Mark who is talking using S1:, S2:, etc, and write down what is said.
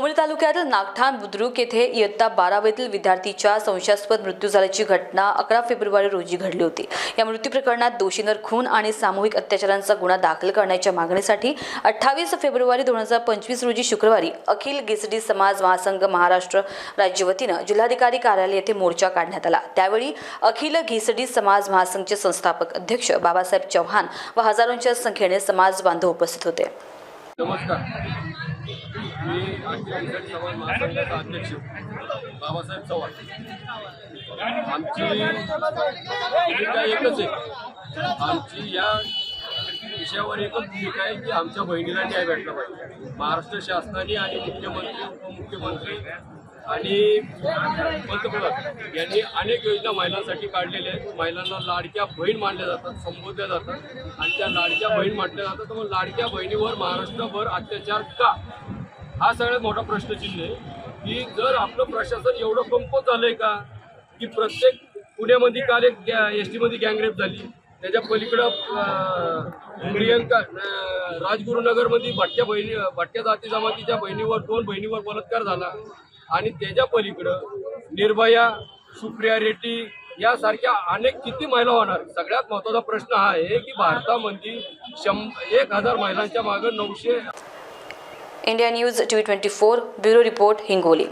S1: उमरी तालुक्यातील नागठाण बुद्रुक येथे इयत्ता बारावीतील विद्यार्थीच्या संशयास्पद मृत्यू झाल्याची घटना अकरा फेब्रुवारी रोजी घडली होती. या मृत्यू प्रकरणात दोषींवर खून आणि सामूहिक अत्याचारांचा गुन्हा दाखल करण्याच्या मागणीसाठी अठ्ठावीस फेब्रुवारी दोन हजार पंचवीस रोजी शुक्रवारी अखिल गिसडी समाज महासंघ महाराष्ट्र राज्य वतीनं जिल्हाधिकारी कार्यालय येथे मोर्चा काढण्यात आला. त्यावेळी अखिल घिसडी समाज महासंघचे संस्थापक अध्यक्ष बाबासाहेब चव्हाण व हजारोंच्या संख्येने समाज बांधव उपस्थित होते.
S2: नमस्कार. मी अखिल चव्हाण महासंघाचा अध्यक्ष बाबासाहेब चव्हाण. आमची भूमिका एकच आहे. आमची या विषयावर एकच भूमिका आहे की आमच्या बहिणीला न्याय भेटला पाहिजे. महाराष्ट्र शासनाने आणि मुख्यमंत्री उपमुख्यमंत्री आणि पंतप्रधान यांनी अनेक योजना महिलांसाठी काढलेल्या आहेत. महिलांना लाडक्या बहीण मानल्या जातात संबोधल्या जातात. आणि त्या लाडक्या बहीण म्हटल्या जातात. तर मग लाडक्या बहिणीवर महाराष्ट्रभर अत्याचार का? हा सगळ्यात मोठा प्रश्नचिन्ह आहे की जर आपलं प्रशासन एवढं कमकुवत झालंय का की प्रत्येक पुण्यामध्ये काल एक एस टीमध्ये गँगरेप झाली त्याच्या पलीकडं प्रियंका राजगुरुनगरमध्ये भटक्या बहिणी भटक्या जाती जमातीच्या बहिणीवर दोन बहिणीवर बलात्कार झाला आणि त्याच्या पलीकडं निर्भया सुप्रिया रेड्डी यासारख्या अनेक किती महिला होणार? सगळ्यात महत्त्वाचा प्रश्न हा आहे की भारतामध्ये शं एक हजार महिलांच्या मागं नऊशे
S1: India news T twenty four bureau report Hingoli